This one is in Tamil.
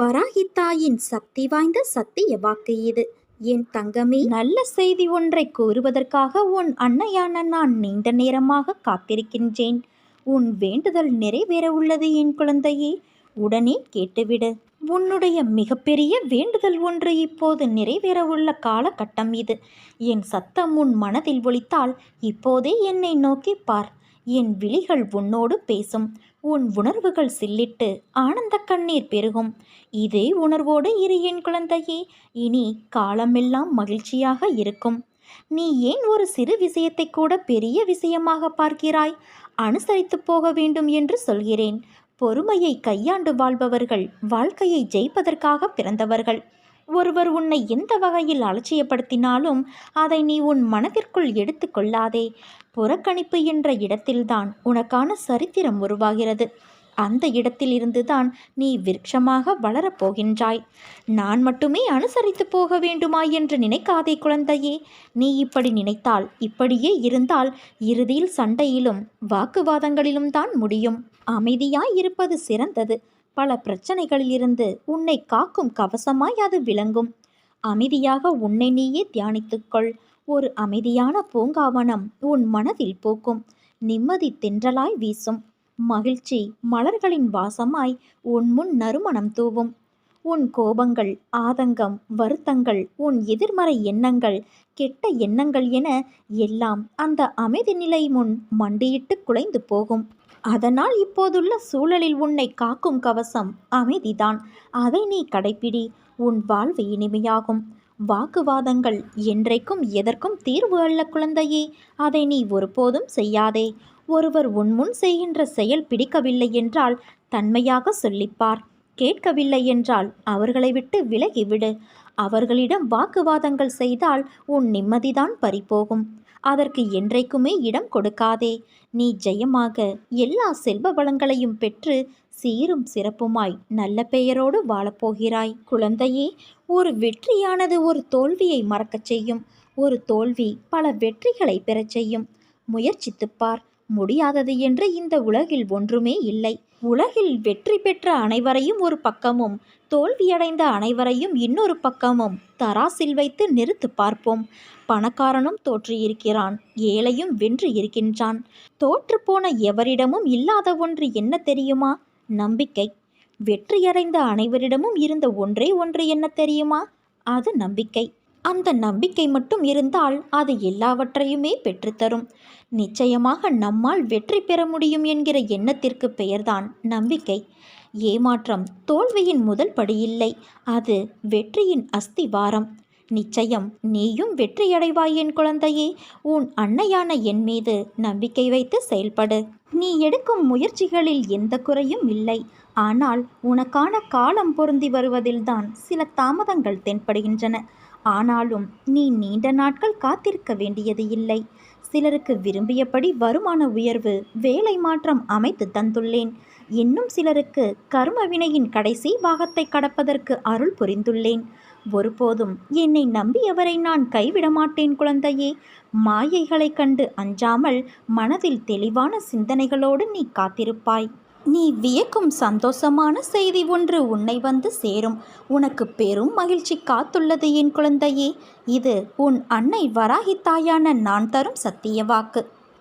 வராகித்தாயின் சக்தி வாய்ந்த சத்திய வாக்கு இது. என் தங்கமே நல்ல செய்தி ஒன்றை கூறுவதற்காக உன் அன்னையான நான் நீண்ட நேரமாக காத்திருக்கின்றேன். உன் வேண்டுதல் நிறைவேற உள்ளது என் குழந்தையே. உடனே கேட்டுவிடு. உன்னுடைய மிகப்பெரிய வேண்டுதல் ஒன்று இப்போது நிறைவேற உள்ள காலகட்டம் இது. என் சத்தம் உன் மனதில் ஒழித்தால் இப்போதே என்னை நோக்கி பார். என் விழிகள் உன்னோடு பேசும். உன் உணர்வுகள் சில்லிட்டு ஆனந்த கண்ணீர் பெருகும். இதே உணர்வோடு இரு என் குழந்தையே இனி காலமெல்லாம் மகிழ்ச்சியாக இருக்கும். நீ ஏன் ஒரு சிறு விஷயத்தை கூட பெரிய விஷயமாக பார்க்கிறாய்? அனுசரித்து போக வேண்டும் என்று சொல்கிறேன். பொறுமையை கையாண்டு வாழ்பவர்கள் வாழ்க்கையை ஜெயிப்பதற்காக பிறந்தவர்கள். ஒருவர் உன்னை எந்த வகையில் அலட்சியப்படுத்தினாலும் அதை நீ உன் மனதிற்குள் எடுத்துக்கொள்ளாதே புறக்கணிப்பு என்ற இடத்தில்தான் உனக்கான சரித்திரம் உருவாகிறது. அந்த இடத்தில் இருந்துதான் நீ விருட்சமாக வளரப்போகின்றாய் நான் மட்டுமே அனுசரித்து போக வேண்டுமா என்று நினைக்காதே குழந்தையே. நீ இப்படி நினைத்தால் இப்படியே இருந்தால் இறுதியில் சண்டையிலும் வாக்குவாதங்களிலும் தான் முடியும். அமைதியாய் இருப்பது சிறந்தது. பல பிரச்சனைகளிலிருந்து உன்னை காக்கும் கவசமாய் அது விளங்கும். அமைதியாக உன்னை நீயே தியானித்துக்கொள் ஒரு அமைதியான பூங்காவனம் உன் மனதில் பூக்கும். நிம்மதி தென்றலாய் வீசும். மகிழ்ச்சி மலர்களின் வாசமாய் உன் முன் நறுமணம் தூவும். உன் கோபங்கள் ஆதங்கம் வருத்தங்கள் உன் எதிர்மறை எண்ணங்கள் கெட்ட எண்ணங்கள் என எல்லாம் அந்த அமைதி நிலை முன் மண்டியிட்டு குலைந்து போகும். அதனால் இப்போதுள்ள சூழலில் உன்னை காக்கும் கவசம் அமைதிதான். அதை நீ கடைப்பிடி. உன் வாழ்வு இனிமையாகும். வாக்குவாதங்கள் என்றைக்கும் எதற்கும் தீர்வு அல்ல குழந்தையே. அதை நீ ஒருபோதும் செய்யாதே. ஒருவர் உன்முன் செய்கின்ற செயல் பிடிக்கவில்லை என்றால் தன்மையாக சொல்லிப்பார். கேட்கவில்லை என்றால் அவர்களை விட்டு விலகிவிடு. அவர்களிடம் வாக்குவாதங்கள் செய்தால் உன் நிம்மதிதான் பறிபோகும். அதற்கு என்றைக்குமே இடம் கொடுக்காதே. நீ ஜெயமாக எல்லா செல்வ வளங்களையும் பெற்று சீரும் சிறப்புமாய் நல்ல பெயரோடு வாழப்போகிறாய். குழந்தையே ஒரு வெற்றியானது ஒரு தோல்வியை மறக்கச் செய்யும். ஒரு தோல்வி பல வெற்றிகளை பெறச் செய்யும். முயற்சித்துப்பார் முடியாதது என்று இந்த உலகில் ஒன்றுமே இல்லை. உலகில் வெற்றி பெற்ற அனைவரையும் ஒரு பக்கமும் தோல்வியடைந்த அனைவரையும் இன்னொரு பக்கமும் தராசில் வைத்து நிறுத்து பார்ப்போம். பணக்காரனும் தோற்றியிருக்கிறான் ஏழையும் வென்று இருக்கின்றான். தோற்றுப்போன எவரிடமும் இல்லாத ஒன்று என்ன தெரியுமா? நம்பிக்கை. வெற்றியடைந்த அனைவரிடமும் இருந்த ஒன்றே ஒன்று என்ன தெரியுமா? அது நம்பிக்கை. அந்த நம்பிக்கை மட்டும் இருந்தால் அது எல்லாவற்றையுமே பெற்றுத்தரும். நிச்சயமாக நம்மால் வெற்றி பெற முடியும் என்கிற எண்ணத்திற்கு பெயர்தான் நம்பிக்கை. ஏமாற்றம் தோல்வியின் முதல் படியில்லை. அது வெற்றியின் அஸ்திவாரம். நிச்சயம் நீயும் வெற்றியடைவாய் என் குழந்தையே. உன் அன்னையான என் மீது நம்பிக்கை வைத்து செயல்படு. நீ எடுக்கும் முயற்சிகளில் எந்த குறையும் இல்லை. ஆனால் உனக்கான காலம் பொருந்தி வருவதில்தான் சில தாமதங்கள் தென்படுகின்றன. ஆனாலும் நீ நீண்ட நாட்கள் காத்திருக்க வேண்டியது இல்லை. சிலருக்கு விரும்பியபடி வருமான உயர்வு வேலை மாற்றம் அமைத்து தந்துள்ளேன். இன்னும் சிலருக்கு கர்ம வினையின் கடைசி பாகத்தை கடப்பதற்கு அருள் புரிந்துள்ளேன். ஒருபோதும் என்னை நம்பியவரை நான் கைவிட மாட்டேன் குழந்தையே. மாயைகளைக் கண்டு அஞ்சாமல் மனதில் தெளிவான சிந்தனைகளோடு நீ காத்திருப்பாய். நீ வியக்கும் சந்தோஷமான செய்தி ஒன்று உன்னை வந்து சேரும். உனக்கு பெரும் மகிழ்ச்சி காத்துள்ளது என் குழந்தையே. இது உன் அன்னை வராகி தாயான நான் தரும் சத்திய வாக்கு.